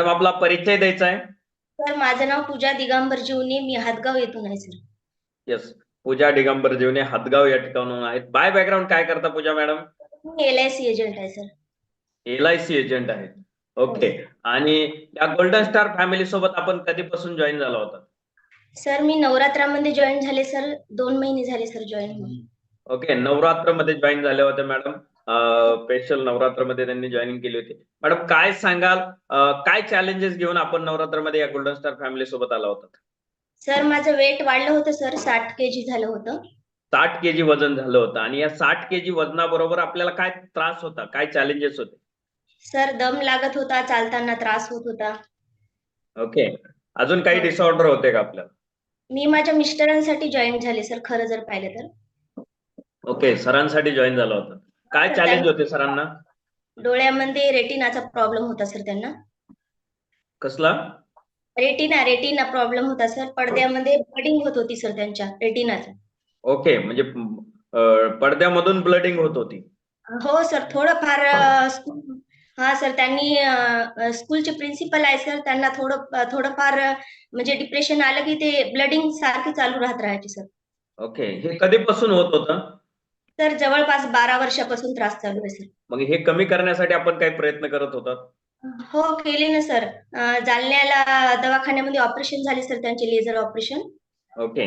Madam आपला परिचय द्यायचा आहे. सर माझं नाव पूजा दिगंबर जीवने मी हातगाव येथून आहे सर. येस पूजा दिगंबर जीवने हातगाव या ठिकाणून आहेत. बाय बॅकग्राऊंड काय करता पूजा मॅडम? मी एल आय सी एजंट आहे sir. L I C agent आहेत ओके आणि या गोल्डन स्टार फॅमिली सोबत आपण कधीपासून जॉईन झाला होता? सर मी नवरात्रामध्ये जॉईन झाले सर. दोन महिने झाले सर जॉईन ओके नवरात्रमध्ये जॉईन झाले होते मॅडम. स्पेशल नवरात्रमध्ये त्यांनी जॉईनिंग केली होती. मॅडम काय सांगाल? काय चॅलेंजेस घेऊन आपण नवरात्रमध्ये या गोल्डन स्टार फॅमिली सोबत आला होता? सर माझं वेट वाढलं होतं सर. साठ के जी झालं होतं. साठ के जी वजन झालं होतं. आणि या साठ के जी वजनाबरोबर आपल्याला काय त्रास होता? काय चॅलेंजेस होते? सर दम लागत होता चालताना त्रास होत होता. ओके अजून काही डिसऑर्डर होते का आपल्याला? मी माझ्या मिस्टरांसाठी जॉईन झाले सर. खरं जर पाहिलं तर. ओके सरांसाठी जॉईन झाला होता. काय चॅलेंज होते सरांना? डोळ्यामध्ये रेटिनाचा प्रॉब्लेम होता सर त्यांना. कसला? रेटिना रेटिना प्रॉब्लेम होता सर. पडद्यामध्ये ब्लडिंग होत होती सर त्यांच्या रेटिनाचं. ओके म्हणजे पडद्यामधून ब्लडिंग होत होती. हो सर थोडंफार अ, स्कूल हा सर त्यांनी स्कूलचे प्रिन्सिपल आहे सर त्यांना थोडं थोडंफार म्हणजे डिप्रेशन आलं की ते ब्लडिंग सारखी चालू राहत राहायची सर. ओके हे कधीपासून होत होतं? तर जवळपास बारा वर्षापासून त्रास चालू आहे सर. मग हे कमी करण्यासाठी आपण काही प्रयत्न करत होतात? हो केले ना सर. जालन्याला दवाखान्यामध्ये ऑपरेशन झाले सर त्यांचे लेझर ऑपरेशन. ओके.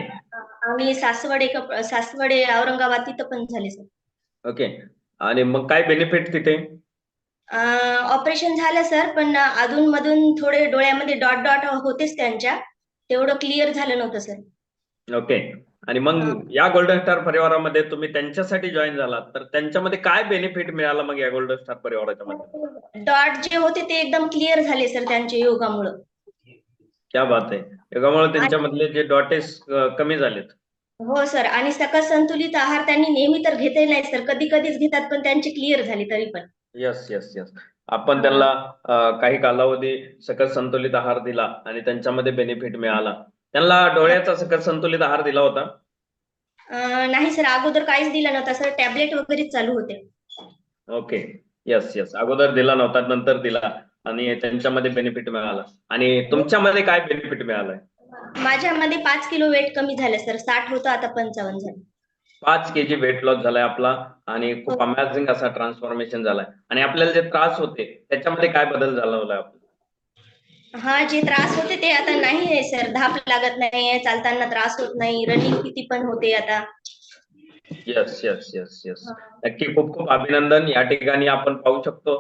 आणि सासवड सासवडे औरंगाबाद तिथं पण झाले सर. ओके. आणि मग काय बेनिफिट तिथे? ऑपरेशन झालं सर पण अधून मधून थोडे डोळ्यामध्ये डॉट डॉट होतेच त्यांच्या. तेवढं क्लिअर झालं नव्हतं सर. ओके. आणि मग या गोल्डन स्टार परिवारामध्ये तुम्ही त्यांच्यासाठी जॉईन झालात तर त्यांच्यामध्ये काय बेनिफिट मिळाला मग या गोल्डन स्टार परिवाराच्या मध्ये? डॉट जे होते ते एकदम क्लिअर झाले सर त्यांच्या योगामुळं. क्या बात आहे. योगामुळे त्यांच्यामधले जे डॉटेस कमी झालेत. हो सर आणि सकस संतुलित आहार त्यांनी नेहमी तर घेतले नाही सर कधी कधीच घेतात पण त्यांचे क्लिअर झाले तरी पण. येस येस येस आपण त्यांना काही कालावधी सकस संतुलित आहार दिला आणि त्यांच्यामध्ये बेनिफिट मिळाला. त्यांना डोळ्याचा सकस संतुलित आहार दिला होता. नाही सर अगोदर काहीच दिलं नव्हतं. सर टॅबलेट वगैरे चालू होते. ओके. येस येस अगोदर दिला नव्हता नंतर दिला. आणि त्यांच्यामध्ये बेनिफिट मिळाला. आणि तुमच्यामध्ये काय बेनिफिट मिळालंय? माझ्यामध्ये पाच किलो वेट कमी झालं सर. साठ होतं आता पंचावन्न झालं. पाच के जी वेट लॉस झालाय आपला. आणि खूप अमेझिंग असा ट्रान्सफॉर्मेशन झालाय. आणि आपल्याला जे त्रास होते त्याच्यामध्ये काय बदल झाला होता आपला? हा जे त्रास होते ते आता नाही आहे सर. धाप लागत नाही चालताना त्रास होत नाही रनिंग किती पण होते आता. येस येस येस येस नक्की खूप खूप अभिनंदन. या ठिकाणी आपण पाहू शकतो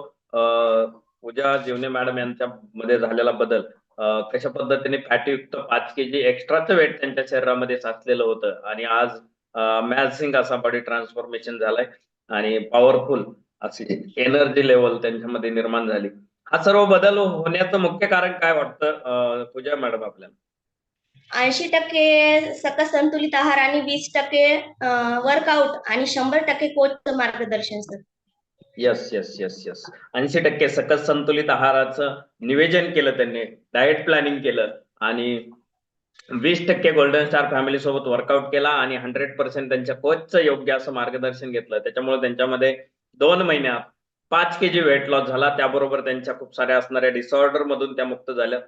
पूजा जीवने मॅडम यांच्या मध्ये झालेला बदल. कशा पद्धतीने फॅटयुक्त पाच के जी एक्स्ट्राचं वेट त्यांच्या शरीरामध्ये साचलेलं होतं? आणि आज मॅझिंग असा बॉडी ट्रान्सफॉर्मेशन झालाय. आणि पॉवरफुल अशी एनर्जी लेवल त्यांच्यामध्ये निर्माण झाली. हा सर्व बदल होण्याचं मुख्य कारण काय वाटतं पूजा मॅडम आपल्याला? ऐंशी टक्के सकस संतुलित आहार आणि वीस टक्के वर्कआउट आणि शंभर टक्के कोचचं मार्गदर्शन sir yes yes yes yes ऐंशी टक्के सकस संतुलित आहाराचं निवेदन केलं त्यांनी डाएट प्लॅनिंग केलं आणि वीस टक्के गोल्डन स्टार फॅमिली सोबत वर्कआउट केला आणि हंड्रेड पर्सेंट त्यांच्या कोचचं योग्य असं मार्गदर्शन घेतलं. त्याच्यामुळे त्यांच्यामध्ये दोन महिन्यात पाच के जी वेट लॉस झाला. त्याबरोबर त्यांच्या खूप साऱ्या असणाऱ्या डिसऑर्डर मधून त्या मुक्त झाल्या.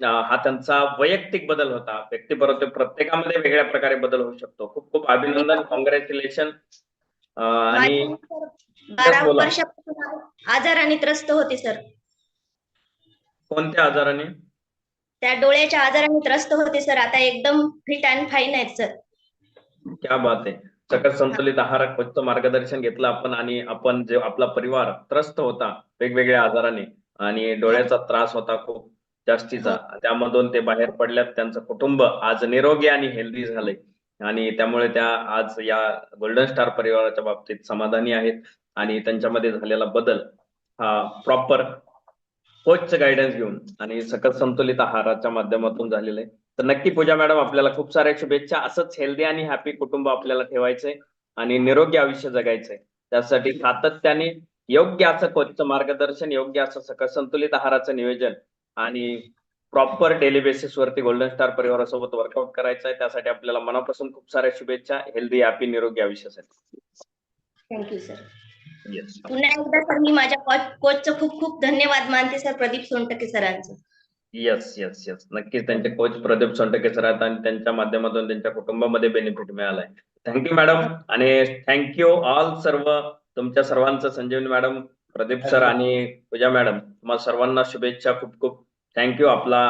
हा त्यांचा वैयक्तिक बदल होता. व्यक्तिपरत्वे प्रत्येकामध्ये वेगळ्या प्रकारे बदल होऊ शकतो. खूप खूप अभिनंदन. कॉंग्रॅच्युलेशन आणि बारा. वर्षापासून आजाराने त्रस्त होते सर. कोणत्या आजाराने? त्या डोळ्याच्या आजाराने त्रस्त होते सर. आता एकदम फिट अँड फाईन आहेत सर. क्या बात आहे. सकस संतुलित आहार मार्गदर्शन घेतलं आपण आणि आपण जे आपला परिवार त्रस्त होता वेगवेगळ्या आजाराने आणि डोळ्याचा त्रास होता खूप जास्तीचा त्यामधून ते बाहेर पडल्यात त्यांचं कुटुंब आज निरोगी आणि हेल्दी झालंय. आणि त्यामुळे त्या आज या गोल्डन स्टार परिवाराच्या बाबतीत समाधानी आहेत आणि त्यांच्यामध्ये झालेला बदल हा प्रॉपर कोचचं गायडन्स घेऊन आणि सकस संतुलित आहाराच्या माध्यमातून झालेलं आहे. तर नक्की पूजा मॅडम आपल्याला खूप साऱ्या शुभेच्छा. असंच हेल्दी आणि हॅपी कुटुंब आपल्याला ठेवायचंय आणि निरोगी आयुष्य जगायचंय. त्यासाठी सातत्याने योग्य असं कोचचं मार्गदर्शन योग्य असं सकस संतुलित आहाराचं नियोजन आणि प्रॉपर डेली बेसिस वरती गोल्डन स्टार परिवारासोबत वर्कआउट करायचं आहे त्यासाठी आपल्याला मनापासून खूप साऱ्या शुभेच्छा. हेल्दी हॅपी निरोगी आयुष्यासाठी. थँक्यू सर पुन्हा एकदा सर मी माझ्या कोच कोचचं खूप खूप धन्यवाद मानते सर प्रदीप सोनटके सरांचं. येस येस येस नक्कीच त्यांचे कोच प्रदीप सोनटके सर आहेत आणि त्यांच्या माध्यमातून त्यांच्या कुटुंबामध्ये बेनिफिट मिळालाय. थँक्यू मॅडम आणि थँक्यू ऑल सर्व तुमच्या सर्वांचं संजीवनी मॅडम प्रदीप सर आणि पूजा मॅडम तुम्हाला सर्वांना शुभेच्छा. खूप खूप थँक्यू आपला.